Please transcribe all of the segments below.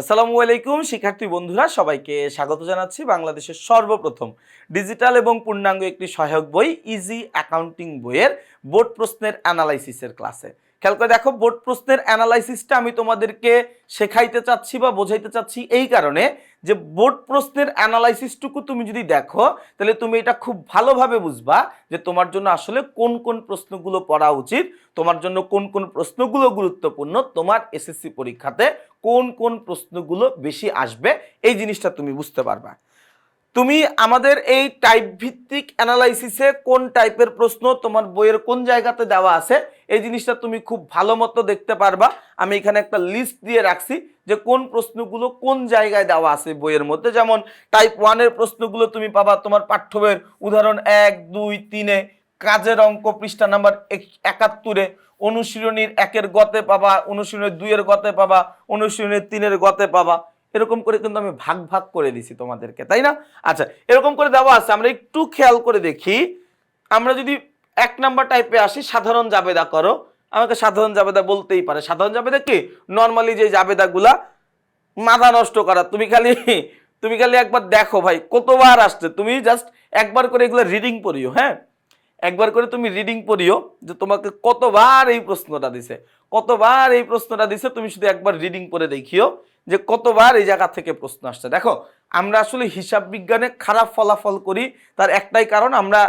আসসালামু আলাইকুম, শিক্ষার্থী বন্ধুরা, সবাইকে স্বাগত জানাচ্ছি বাংলাদেশের সর্বপ্রথম ডিজিটাল এবং পূর্ণাঙ্গ একটি সহায়ক বই ইজি অ্যাকাউন্টিং বইয়ের বোর্ড প্রশ্নের অ্যানালাইসিসের ক্লাসে। খেয়াল করে দেখো, বোর্ড প্রশ্নের অ্যানালাইসিসটা আমি তোমাদেরকে শেখাইতে চাচ্ছি বা বোঝাইতে চাচ্ছি এই কারণে যে বোর্ড প্রশ্নের অ্যানালাইসিসটুকু তুমি যদি দেখো, তাহলে তুমি এটা খুব ভালোভাবে বুঝবা যে তোমার জন্য আসলে কোন কোন প্রশ্নগুলো পড়া উচিত, তোমার জন্য কোন কোন প্রশ্নগুলো গুরুত্বপূর্ণ তোমার এসএসসি পরীক্ষাতে কোন কোন প্রশ্নগুলো বেশি আসবে, এই জিনিসটা তুমি বুঝতে পারবা। তুমি আমাদের এই টাইপ ভিত্তিক অ্যানালাইসিসে কোন টাইপের প্রশ্ন তোমার বইয়ের কোন জায়গাতে দেওয়া আছে, এই জিনিসটা তুমি খুব ভালো মতো দেখতে পারবা। আমি এখানে একটা লিস্ট দিয়ে রাখছি যে কোন প্রশ্নগুলো কোন জায়গায় দেওয়া আছে বইয়ের মধ্যে। যেমন টাইপ ওয়ানের প্রশ্নগুলো তুমি পাবা তোমার পাঠ্য বইয়ের, উদাহরণ এক, দুই, তিনে। কাজের অঙ্ক পৃষ্ঠা নাম্বার এক- একাত্তরে, অনুশীলনীর একের গতে পাবা, অনুশীলনের দুইয়ের গতে পাবা, অনুশীলনের তিনের গতে পাবা। এরকম করে কিন্তু আমি ভাগ ভাগ করে দিছি তোমাদেরকে, তাই না? আচ্ছা এরকম করে দেওয়া আছে, আমরা একটু খেয়াল করে দেখি। আমরা যদি এক নাম্বার টাইপে আসি, সাধারণ জাবেদা করো। আমাকে সাধারণ জাবেদা বলতেই পারে। সাধারণ জাবেদা কি? নর্মালি যে জাবেদাগুলা মাথা নষ্ট করা, তুমি খালি তুমি খালি একবার দেখো ভাই, কতবার আসছে? তুমি জাস্ট একবার করে এগুলো রিডিং পড়িও হ্যাঁ? একবার করে তুমি রিডিং পড়িও যে তোমাকে কতবার এই প্রশ্নটা দিছে। কতবার এই প্রশ্নটা দিছে, তুমি শুধু একবার রিডিং পড়ে দেখিও যে কতবার এই জায়গা থেকে প্রশ্ন আসছে। দেখো, আমরা আসলে হিসাব বিজ্ঞানে খারাপ ফলাফল করি, তার একটাই কারণ আমরা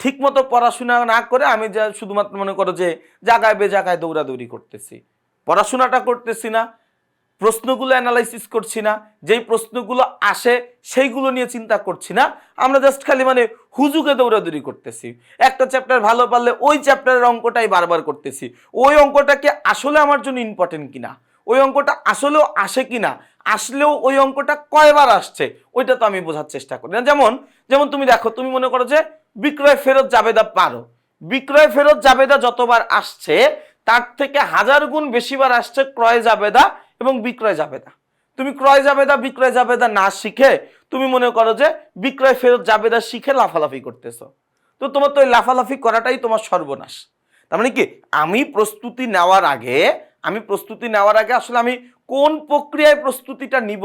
ঠিকমতো পড়াশোনা না করে আমি যা শুধুমাত্র মনে করো যে জায়গায় বে জায়গায় দৌড়াদৌড়ি করতেছি। পড়াশোনাটা করতেছি না প্রশ্নগুলো অ্যানালাইসিস করছি না, যেই প্রশ্নগুলো আসে সেইগুলো নিয়ে চিন্তা করছি না। আমরা জাস্ট খালি মানে হুজুকে দৌড়াদৌড়ি করতেছি। একটা চ্যাপ্টার ভালো পারলে ওই চ্যাপ্টারের অঙ্কটাই বারবার করতেছি। ওই অঙ্কটাকে আসলে আমার জন্য ইম্পর্টেন্ট কিনা? ওই অঙ্কটা আসলেও আসে কিনা? আসলেও ওই অঙ্কটা কয়বার আসছে? ওইটা তো আমি বোঝার চেষ্টা করি না। যেমন যেমন তুমি দেখো, তুমি মনে করো যে বিক্রয় ফেরত জাবেদা পারো। বিক্রয় ফেরত জাবেদা যতবার আসছে, তার থেকে হাজার গুণ বেশিবার আসছে ক্রয় জাবেদা এবং বিক্রয় জাবেদা। তুমি ক্রয় যাবে জাবেদা, বিক্রয় জাবেদা না শিখে তুমি মনে করো যে বিক্রয়, ফেরত, জাবেদা শিখে লাফালাফি করতেছো। তো তোমার তো ওই লাফালাফি করাটাই তোমার সর্বনাশ। তার মানে কি? আমি প্রস্তুতি নেওয়ার আগে, আমি প্রস্তুতি নেওয়ার আগে আসলে আমি কোন প্রক্রিয়ায় প্রস্তুতিটা নিব,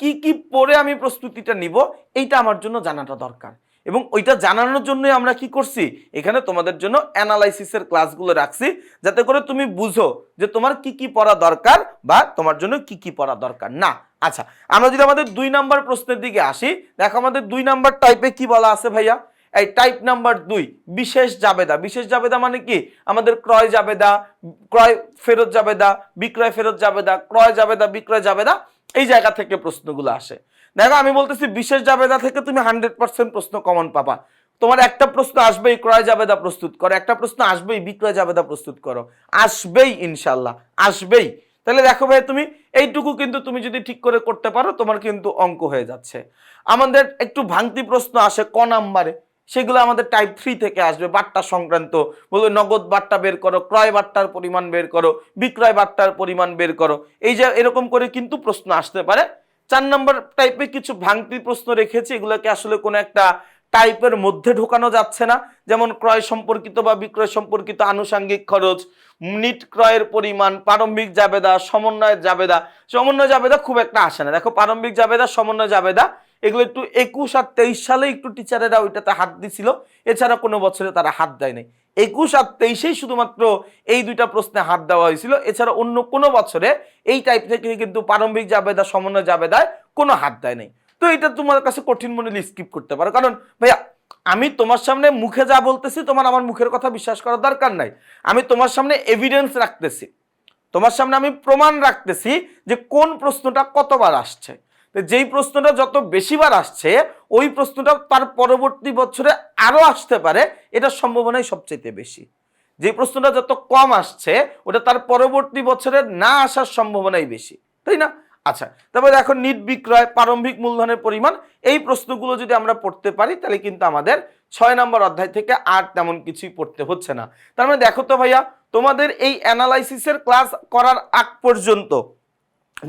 কি কি পরে আমি প্রস্তুতিটা নিব, এইটা আমার জন্য জানাটা দরকার। এবং ওইটা জানানোর জন্যই আমরা কি করছি? এখানে তোমাদের জন্য অ্যানালাইসিসের ক্লাসগুলো রাখছি, যাতে করে তুমি বুঝো যে তোমার কি কি পড়া দরকার বা তোমার জন্য কি কি পড়া দরকার। না আচ্ছা আমরা যদি আমাদের দুই নাম্বার প্রশ্নের দিকে আসি, দেখো আমাদের দুই নাম্বার টাইপে কি বলা আছে ভাইয়া? এই টাইপ নাম্বার দুই, বিশেষ জাবেদা। বিশেষ জাবেদা মানে কি? আমাদের ক্রয় জাবেদা, ক্রয় ফেরত জাবেদা, বিক্রয় ফেরত জাবেদা, ক্রয় জাবেদা, বিক্রয় জাবেদা, এই জায়গা থেকে প্রশ্নগুলো আসে। দেখো, আমি বলতেছি, বিশেষ জাবেদা থেকে তুমি হান্ড্রেড পার্সেন্ট প্রশ্ন কমন পাবা। তোমার একটা প্রশ্ন আসবেই, ক্রয় জাবেদা প্রস্তুত করো। একটা প্রশ্ন আসবেই, বিক্রয় জাবেদা প্রস্তুত করো। আসবেই, ইনশাল্লাহ, আসবেই। তাহলে দেখো ভাই, তুমি, এইটুকু কিন্তু তুমি যদি ঠিক করে করতে পারো, তোমার কিন্তু অঙ্ক হয়ে যাচ্ছে। আমাদের একটু ভাঙতি প্রশ্ন আসে ক নাম্বারে। সেগুলো আমাদের টাইপ থ্রি থেকে আসবে। বাট্টা সংক্রান্ত, বলবে নগদ বাট্টা বের করো, ক্রয় বাট্টার পরিমাণ বের করো, বিক্রয় বাট্টার পরিমাণ বের করো। এই যে, এরকম করে কিন্তু প্রশ্ন আসতে পারে। চার নম্বর টাইপে কিছু ভাঙতি প্রশ্ন রেখেছি, এগুলোকে আসলে কোনো একটা টাইপের মধ্যে ঢোকানো যাচ্ছে না। যেমন ক্রয় সম্পর্কিত বা বিক্রয় সম্পর্কিত আনুষাঙ্গিক খরচ, নিট ক্রয়ের পরিমাণ, প্রারম্ভিক জাবেদা, সমন্বয়ের জাবেদা। সমন্বয় জাবেদা খুব একটা আসে না। দেখো, প্রারম্ভিক জাবেদা, সমন্বয় জাবেদা, এগুলো একটু একুশ আর তেইশ সালে একটু টিচারেরা ওইটাতে হাত দিছিল। এছাড়া কোনো বছরে তারা হাত দেয় নাই। একুশ আর তেইশেই শুধুমাত্র এই দুইটা প্রশ্নে হাত দেওয়া হয়েছিল। এছাড়া অন্য কোনো বছরে এই টাইপ থেকে কিন্তু প্রারম্ভিক জাবেদা, সমন্বয় জাবেদায় কোনো হাত দেয় নাই। তো এটা তোমার কাছে কঠিন মনে স্কিপ করতে পারো। কারণ ভাইয়া, আমি তোমার সামনে মুখে যা বলতেছি, তোমার আমার মুখের কথা বিশ্বাস করার দরকার নাই। আমি তোমার সামনে এভিডেন্স রাখতেছি। তোমার সামনে আমি প্রমাণ রাখতেছি যে কোন প্রশ্নটা কতবার আসছে। যেই প্রশ্নটা যত বেশিবার আসছে, ওই প্রশ্নটা তার পরবর্তী বছরে আরও আসতে পারে এটার সম্ভাবনাই সবচেয়ে বেশি। যে প্রশ্নটা যত কম আসছে, ওটা তার পরবর্তী বছরে না আসার সম্ভাবনাই বেশি। তাই না? আচ্ছা তারপরে এখন নিট বিক্রয়, প্রারম্ভিক মূলধনের পরিমাণ, এই প্রশ্নগুলো যদি আমরা পড়তে পারি, তাহলে কিন্তু আমাদের ছয় নম্বর অধ্যায় থেকে আর তেমন কিছুই পড়তে হচ্ছে না। তার মানে দেখো তো ভাইয়া, তোমাদের এই অ্যানালাইসিসের ক্লাস করার আগ পর্যন্ত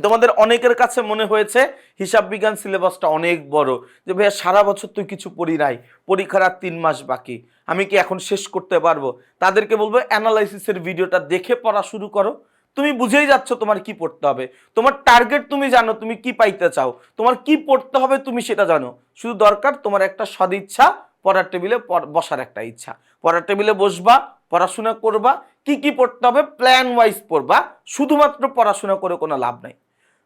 তোমাদের অনেকের কাছে মনে হয়েছে, হিসাব বিজ্ঞান সিলেবাসটা অনেক বড়, যে ভাইয়া সারা বছর তুই কিছু পড়ি নাই, পরীক্ষার আর তিন মাস বাকি, আমি কি এখন শেষ করতে পারব? তাদেরকে বলব অ্যানালাইসিসের ভিডিওটা দেখে পড়া শুরু করো, তুমি বুঝেই যাচ্ছ তোমার কি পড়তে হবে, তোমার টার্গেট তুমি জানো, তুমি কি পাইতে চাও, তোমার কি পড়তে হবে তুমি সেটা জানো, শুধু দরকার তোমার একটা সদিচ্ছা পড়ার টেবিলে বসার একটা ইচ্ছা, পড়ার টেবিলে বসবা, পড়াশোনা করবা কি কি পড়তে হবে? প্ল্যান ওয়াইজ পড়বা। শুধুমাত্র পড়াশোনা করে কোনো লাভ নাই।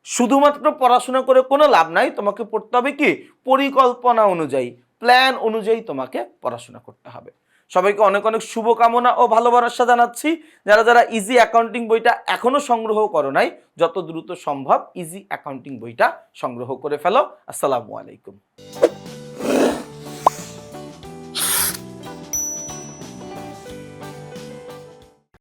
শুধুমাত্র পড়াশোনা করে কোনো লাভ নাই, তোমাকে পড়তে হবে কি? পরিকল্পনা অনুযায়ী। প্ল্যান অনুযায়ী তোমাকে পড়াশোনা করতে হবে। সবাইকে অনেক অনেক শুভকামনা ও ভালোবাসা জানাচ্ছি। যারা যারা ইজি অ্যাকাউন্টিং বইটা এখনও সংগ্রহ করো নাই, যত দ্রুত সম্ভব ইজি অ্যাকাউন্টিং বইটা সংগ্রহ করে ফেলো। আসসালামু আলাইকুম।